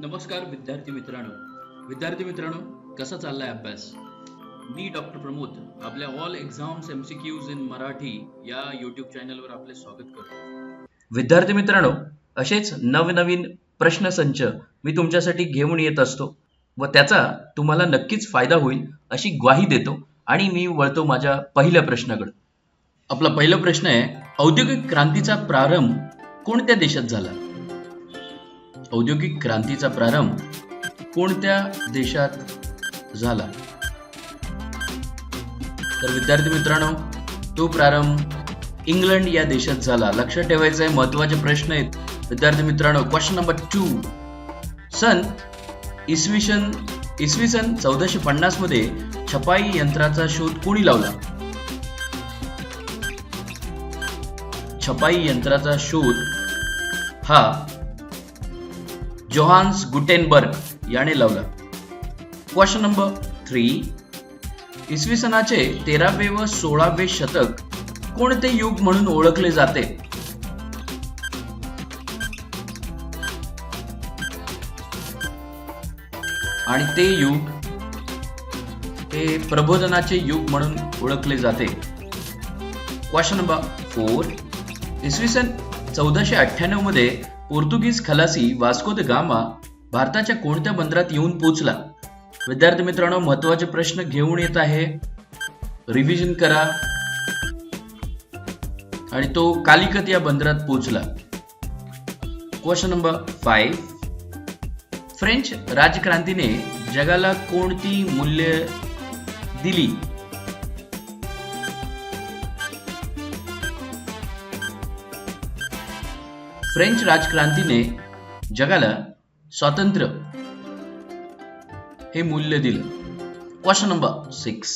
नमस्कार विद्यार्थी मित्रांनो. विद्यार्थी मित्रांनो कसा चाललाय अभ्यास? मी डॉक्टर प्रमोद आपल्या all exams MCQs in Marathi या युट्यूब चॅनलवर आपले स्वागत करतो. विद्यार्थी मित्रांनो असेच नवनवीन प्रश्नसंच मी तुमच्यासाठी घेऊन येत असतो व त्याचा तुम्हाला नक्कीच फायदा होईल अशी ग्वाही देतो आणि मी वळतो माझ्या पहिल्या प्रश्नाकडे. आपला पहिला प्रश्न आहे औद्योगिक क्रांतीचा प्रारंभ कोणत्या देशात झाला? औद्योगिक क्रांतीचा प्रारंभ कोणत्या देशात झाला? तर विद्यार्थी मित्रांनो तो प्रारंभ इंग्लंड या देशात झाला. लक्षात ठेवायचं आहे महत्त्वाचे प्रश्न आहेत. विद्यार्थी मित्रांनो क्वेश्चन नंबर टू सन इसवी सन इसवी सन चौदाशे पन्नासमध्ये छपाई यंत्राचा शोध कोणी लावला? छपाई यंत्राचा शोध हा जोहान्स गुटेनबर्ग याने लावलं. क्वेश्चन नंबर थ्री इसवी सनाचे तेरावे व सोळावे शतक कोणते युग म्हणून ओळखले जाते? आणि ते युग हे प्रबोधनाचे युग म्हणून ओळखले जाते. क्वेश्चन नंबर फोर इसवी सन चौदाशे अठ्ठ्याण्णवमध्ये पोर्तुगीज खलासी वास्को द गामा भारताच्या कोणत्या बंदरात येऊन पोचला? विद्यार्थी मित्रांनो महत्त्वाचे प्रश्न घेऊन येत आहे. रिव्हिजन करा. आणि तो कालिकत या बंदरात पोचला. क्वेश्चन नंबर फाईव्ह फ्रेंच राजक्रांतीने जगाला कोणती मूल्य दिली? फ्रेंच राजक्रांतीने जगाला स्वातंत्र्य हे मूल्य दिलं. क्वेश्चन नंबर सिक्स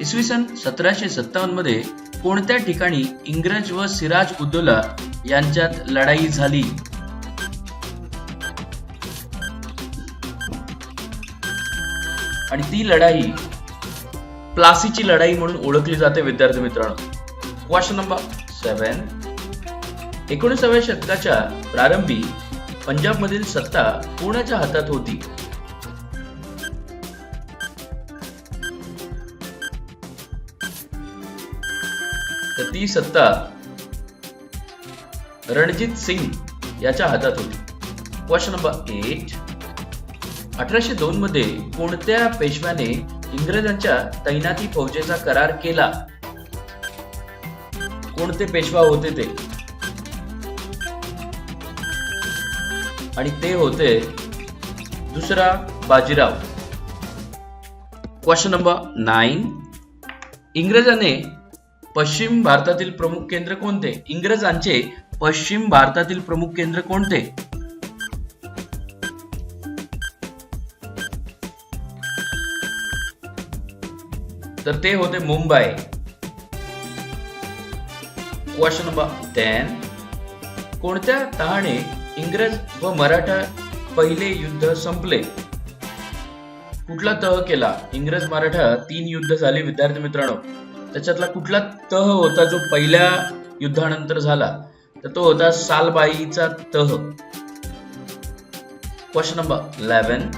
इसवी सन सतराशे सत्तावन्नमध्ये कोणत्या ठिकाणी इंग्रज व सिराज उद्दोला यांच्यात लढाई झाली? आणि ती लढाई प्लासीची लढाई म्हणून ओळखली जाते विद्यार्थी मित्रांनो. क्वेश्चन नंबर सेवन एकोणीसाव्या शतकाच्या प्रारंभी पंजाबमधील सत्ता कोणाच्या हातात होती. तर ती सत्ता रणजित सिंग याच्या हातात होती. क्वेश्चन नंबर एट अठराशे दोन मध्ये कोणत्या पेशव्याने इंग्रजांच्या तैनाती फौजेचा करार केला? कोणते पेशवा होते ते? आणि ते होते दुसरा बाजीराव. क्वेश्चन नंबर नाईन इंग्रजाने पश्चिम भारतातील प्रमुख केंद्र कोणते? इंग्रजांचे पश्चिम भारतातील प्रमुख केंद्र कोणते? तर ते होते मुंबई. क्वेश्चन नंबर टेन कोणत्या तहाने इंग्रज व मराठा पहिले युद्ध संपले. कुठला तह केला? इंग्रज मराठा तीन युद्ध झाले विद्यार्थी मित्रांनो. त्याच्यातला कुठला तह होता जो पहिल्या युद्धानंतर झाला? तर तो होता सालबाईचा तह. क्वेश्चन नंबर इलेव्हन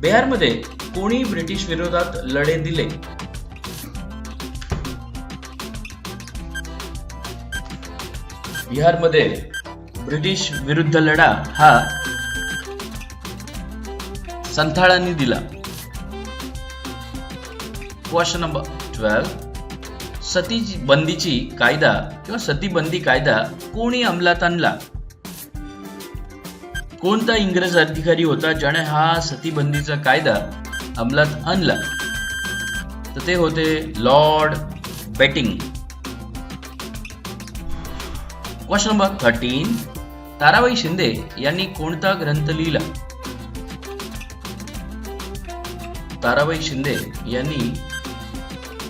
बिहारमध्ये कोणी ब्रिटिश विरोधात लढे दिले? बिहारमध्ये ब्रिटिश विरुद्ध लढा हा संथाळांनी दिला. क्वेश्चन नंबर ट्वेल्व सती बंदीची कायदा किंवा सती बंदी कायदा कोणी अंमलात आणला? कोणता इंग्रज अधिकारी होता ज्याने हा सतीबंदीचा कायदा अंमलात आणला? तर ते होते lord Bentinck question number thirteen Tarabai Shinde यांनी कोणता ग्रंथ लिहिला? ताराबाई शिंदे यांनी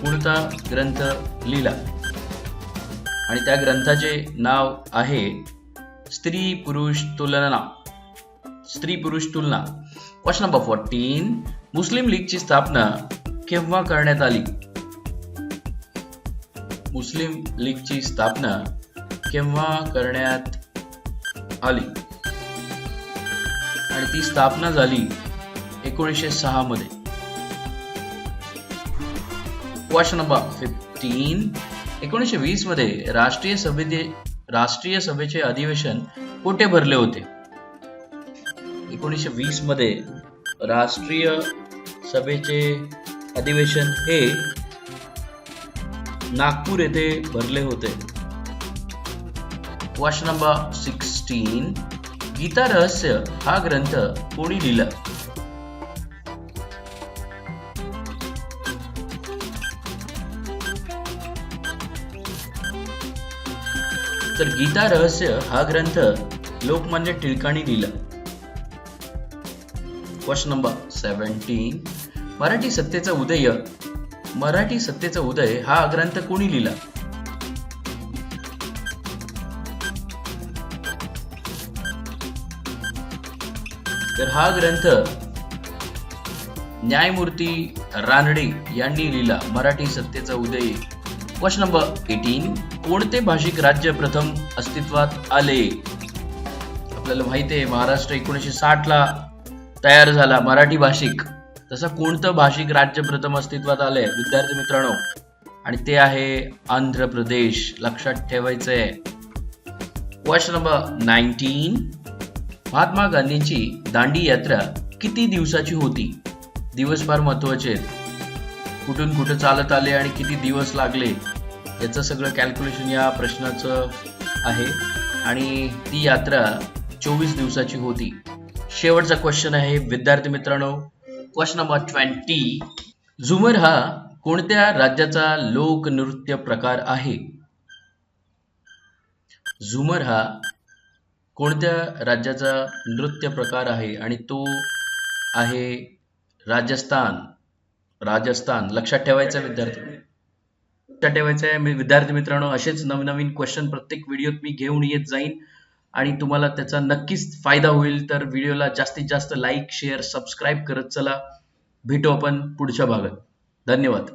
कोणता ग्रंथ लिहिला? आणि त्या ग्रंथाचे नाव आहे स्त्री पुरुष तुलना. स्त्री पुरुष तुलना. क्वेश्चन नंबर फोर्टीन मुस्लिम लीगची स्थापना केव्हा करण्यात आली? मुस्लिम लीगची स्थापना केव्हा करण्यात आली. आणि ती स्थापना झाली एकोणीसशे सहा मध्ये. क्वेश्चन नंबर फिफ्टीन एकोणीसशे वीसमध्ये राष्ट्रीय सभेचे राष्ट्रीय सभेचे अधिवेशन कुठे भरले होते? एकोणीसशे वीसमध्ये राष्ट्रीय सभेचे अधिवेशन हे नागपूर येथे भरले होते. क्वेश्चन नंबर सिक्स्टीन गीता रहस्य हा ग्रंथ कोणी लिहिला? तर गीता रहस्य हा ग्रंथ लोकमान्य टिळकांनी लिहिला. क्वेश्चन नंबर सेव्हन्टीन मराठी सत्तेचा उदय. मराठी सत्तेचा उदय हा ग्रंथ कोणी लिहिला? तर हा ग्रंथ न्यायमूर्ती रानडे यांनी लिहिला. मराठी सत्तेचा उदय. Question number eighteen. कोणते भाषिक राज्य प्रथम अस्तित्वात आले? आपल्याला माहिती आहे महाराष्ट्र एकोणीसशे साठ ला तयार झाला मराठी भाषिक. तसं कोणतं भाषिक राज्य प्रथम अस्तित्वात आलंय? विद्यार्थी मित्रांनो आणि ते आहे आंध्र प्रदेश. लक्षात ठेवायचंय. Question number nineteen. महात्मा गांधींची दांडी यात्रा किती दिवसाची होती? दिवस फार महत्त्वाचे आहेत. कुठून कुठं चालत आले आणि किती दिवस लागले याचं सगळं कॅल्क्युलेशन या प्रश्नाचं आहे. आणि ती यात्रा चोवीस दिवसाची होती. शेवटचा क्वेश्चन आहे विद्यार्थी मित्रांनो क्वेश्चन नंबर ट्वेंटी झुमर हा कोणत्या राज्याचा लोकनृत्य प्रकार आहे? झुमर हा कोणत्या राज्याचा नृत्य प्रकार आहे आणि तो आहे राजस्थान? राजस्थान. लक्षात ठेवायचा विद्यार्थी. लक्षात ठेवायचं आहे. मी विद्यार्थी मित्रांनो असेच नवनवीन क्वेश्चन प्रत्येक व्हिडिओत मी घेऊन येत जाईन. आणि तुम्हाला त्याचा नक्कीच फायदा होईल. तर व्हिडिओला जास्तीत जास्त लाईक शेअर सबस्क्राईब करत चला. भेटू आपण पुढच्या भागात. धन्यवाद.